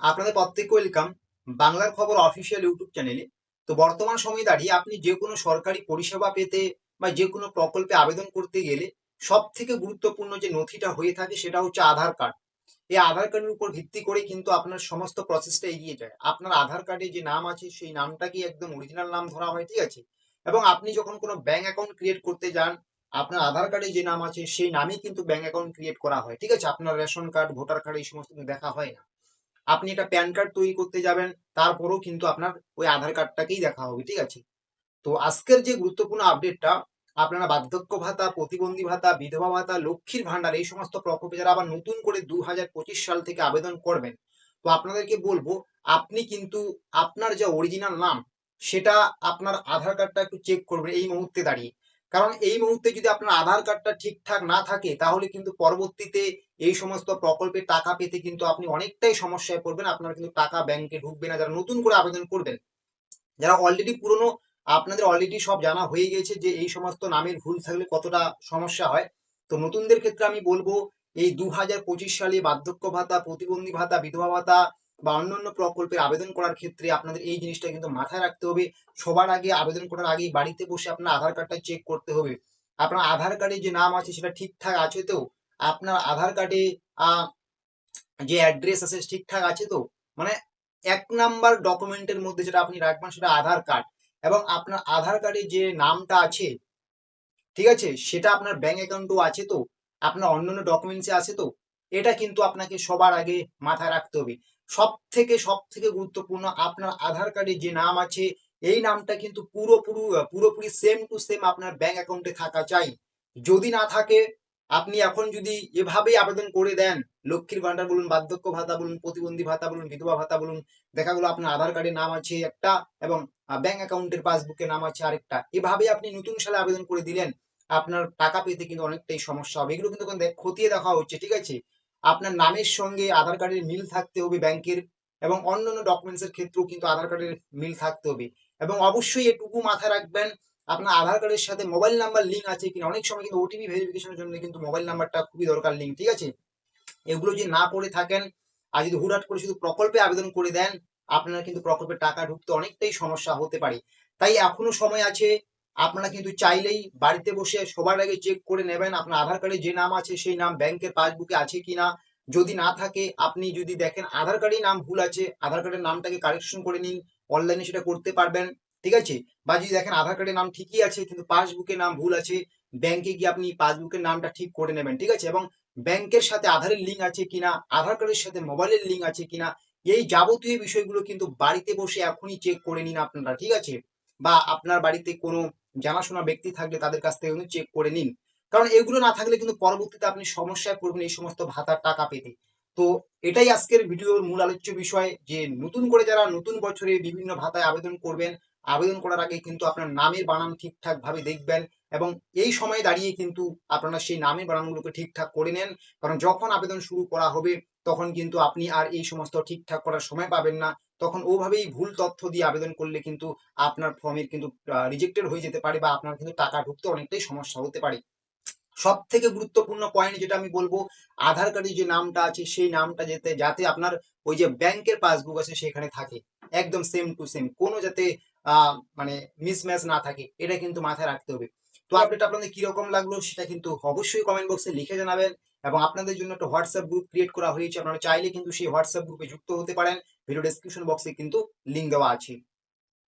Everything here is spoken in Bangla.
আপনাদের প্রত্যেককে ওয়েলকাম বাংলার খবর অফিসিয়াল ইউটিউব চ্যানেলে তো বর্তমান সময়ে দাঁড়িয়ে আপনি যে কোনো সরকারি পরিষেবা পেতে বা যে কোনো প্রকল্পে আবেদন করতে গেলে সব থেকে গুরুত্বপূর্ণ যে নথিটা হয়ে থাকে সেটা হচ্ছে আধার কার্ড এই আধার কার্ডের উপর ভিত্তি করে কিন্তু আপনার সমস্ত প্রসেসটা এগিয়ে যায়। আপনার আধার কার্ডে যে নাম আছে সেই নামটাকে একদম অরিজিনাল নাম ধরা হয়, ঠিক আছে? এবং আপনি যখন কোনো ব্যাংক অ্যাকাউন্ট ক্রিয়েট করতে যান, আপনার আধার কার্ডে যে নাম আছে সেই নামই কিন্তু ব্যাংক অ্যাকাউন্ট ক্রিয়েট করা হয়, ঠিক আছে? আপনার রেশন কার্ড ভোটার কার্ড এই সমস্ত দেখা হয় না। আপনি একটা প্যান কার্ড তৈরি করতে যাবেন, তারপরেও কিন্তু আপনার ওই আধার কার্ডটাকেই দেখা হবে, ঠিক আছে? তো আজকের যে গুরুত্বপূর্ণ আপডেটটা আপনারা বার্ধক্য ভাতা, প্রতিবন্ধী ভাতা, বিধবা ভাতা, লক্ষ্মীর ভান্ডার এই সমস্ত প্রকল্পে যারা আবার নতুন করে দু হাজার পঁচিশ সাল থেকে আবেদন করবেন, তো আপনাদেরকে বলব, আপনি কিন্তু আপনার যে অরিজিনাল নাম, সেটা আপনার আধার কার্ডটা একটু চেক করবেন, এই মুহূর্তে দাঁড়িয়ে। কারণ এই মুহূর্তে যদি আপনার আধার কার্ডটা ঠিকঠাক না থাকে, তাহলে কিন্তু পরবর্তীতে এই সমস্ত প্রকল্পের টাকা পেতে কিন্তু আপনি অনেকটাই সমস্যায় পড়বেন। আপনার কিন্তু টাকা ব্যাংকে ঢুকবে না। যারা নতুন করে আবেদন করবেন, যারা অলরেডি পুরনো, আপনাদের অলরেডি সব জানা হয়ে গেছে যে এই সমস্ত নামের ভুল থাকলে কতটা সমস্যা হয়। তো নতুনদের ক্ষেত্রে আমি বলব, এই দু হাজার পঁচিশ সালে বার্ধক্য ভাতা, প্রতিবন্ধী ভাতা, বিধবা ভাতা বা অন্যান্য প্রকল্পের আবেদন করার ক্ষেত্রে আপনাদের এই জিনিসটা কিন্তু মাথায় রাখতে হবে। সবার আগে আবেদন করার আগে বাড়িতে বসে আপনার আধার কার্ডটা চেক করতে হবে। আপনার আধার কার্ডে যে নাম আছে সেটা ঠিকঠাক আছে তো? আপনার আধার কার্ডে যে অ্যাড্রেস আছে ঠিকঠাক আছে তো? মানে এক নাম্বার ডকুমেন্টের মধ্যে যেটা আপনি রাখবেন সেটা আধার কার্ড এবং আপনার আধার কার্ডে যে নামটা আছে, ঠিক আছে? সেটা আপনার ব্যাংক অ্যাকাউন্টও আছে তো? আপনার অন্যান্য ডকুমেন্টসে আছে তো? এটা কিন্তু আপনাকে সবার আগে মাথায় রাখতে হবে। সব থেকে সব থেকে গুরুত্বপূর্ণ আপনার আধার কার্ডে যে নাম আছে, এই নামটা কিন্তু পুরোপুরি পুরোপুরি সেম টু সেম আপনার ব্যাংক অ্যাকাউন্টে থাকা চাই। যদি না থাকে, আপনি এখন যদি এভাবেই আবেদন করে দেন, লক্ষ্মীর ভান্ডার বলুন, বার্ধক্য ভাতা বলুন, প্রতিবন্ধী ভাতা বলুন, বিধবা ভাতা বলুন, দেখা গেলো আপনার আধার কার্ডে নাম আছে একটা এবং ব্যাংক অ্যাকাউন্টের পাসবুকে নাম আছে আরেকটা। এভাবে আপনি নতুন সালে আবেদন করে দিলেন, আপনার টাকা পেতে কিন্তু অনেকটাই সমস্যা হবে। এগুলো কিন্তু খতিয়ে দেখা হচ্ছে, ঠিক আছে? আপনার নামের সঙ্গে আধার কার্ডের মিল থাকতে হবে ব্যাংকের এবং অন্যান্য ডকুমেন্টস এর ক্ষেত্রেও কিন্তু আধার কার্ডের মিল থাকতে হবে। এবং অবশ্যই এটুকু মাথায় রাখবেন, আপনার আধার কার্ডের সাথে মোবাইল নাম্বার লিঙ্ক আছে কিনা, অনেক সময় কিন্তু ওটিপি ভেরিফিকেশনের জন্য কিন্তু মোবাইল নাম্বারটা খুবই দরকার লিঙ্ক ঠিক আছে? এগুলো যদি না করে থাকেন, আর যদি হুটহাট করে শুধু প্রকল্পে আবেদন করে দেন, আপনার কিন্তু প্রকল্পের টাকা ঢুকতে অনেকটাই সমস্যা হতে পারে। তাই এখনও সময় আছে আপনারা কিন্তু চাইলেই বাড়িতে বসে সবার আগে চেক করে নেবেন আপনার আধার কার্ডে যে নাম আছে, সেই নাম ব্যাংকের পাসবুকে আছে কিনা। যদি না থাকে, আপনি যদি দেখেন আধার কার্ডেই নাম ভুল আছে, আধার কার্ডের নামটাকে কারেকশন করে নিন অনলাইনে সেটা করতে পারবেন, ঠিক আছে? বা যদি দেখেন আধার কার্ডের নাম ঠিকই আছে, কিন্তু পাসবুকের নাম ভুল আছে ব্যাংকে গিয়ে আপনি পাসবুকের নামটা ঠিক করে নেবেন, ঠিক আছে? এবং ব্যাংকের সাথে আধারের লিঙ্ক আছে কিনা, আধার কার্ডের সাথে মোবাইলের লিঙ্ক আছে কিনা, এই যাবতীয় বিষয়গুলো কিন্তু বাড়িতে বসে এখনই চেক করে নিন আপনারা, ঠিক আছে? বা আপনার বাড়িতে কোনো জানাশোনা ব্যক্তি থাকলে তাদের কাছ থেকে চেক করে নিন। কারণ এগুলো না থাকলে কিন্তু পরবর্তীতে আপনি সমস্যায় পড়বেন এই সমস্ত ভাতার টাকা পেতে। তো এটাই আজকের ভিডিওর মূল আলোচ্য বিষয় যে নতুন করে যারা নতুন বছরে বিভিন্ন ভাতায় আবেদন করবেন, আবেদন করার আগে কিন্তু আপনার নামের বানান ঠিকঠাক ভাবে দেখবেন এবং এই সময় দাঁড়িয়ে কিন্তু আপনারা সেই নামের বানানগুলোকে ঠিকঠাক করে নেন। কারণ যখন আবেদন শুরু করা হবে, তখন কিন্তু আপনি আর এই সমস্ত ঠিকঠাক করার সময় পাবেন না। তখন ওভাবেই ভুল তথ্য দিয়ে আবেদন করলে কিন্তু আপনার ফর্মের কিন্তু রিজেক্টেড হয়ে যেতে পারে বা আপনার কিন্তু টাকা ঢুকতে অনেকটাই সমস্যা হতে পারে। সব থেকে গুরুত্বপূর্ণ পয়েন্ট যেটা আমি বলব, আধার কার্ডে যে নামটা আছে, সেই নামটা যেতে, যাতে আপনার ওই যে ব্যাংকের পাসবুক আছে সেখানে থাকে। একদম সেম টু সেম কোনো যাতে মানে মিসম্যাচ না থাকে, এটা কিন্তু মাথায় রাখতে হবে। তো আপডেট আপনাদের কীরকম লাগল সেটা কিন্তু অবশ্যই কমেন্ট বক্সে লিখে জানাবেন। এবং আপনাদের জন্য একটা হোয়াটসঅ্যাপ গ্রুপ ক্রিয়েট করা হয়েছে। আপনারা চাইলে কিন্তু সেই হোয়াটসঅ্যাপ গ্রুপে যুক্ত হতে পারেন। ভিডিও ডেসক্রিপশন বক্সে কিন্তু লিঙ্ক দেওয়া আছে।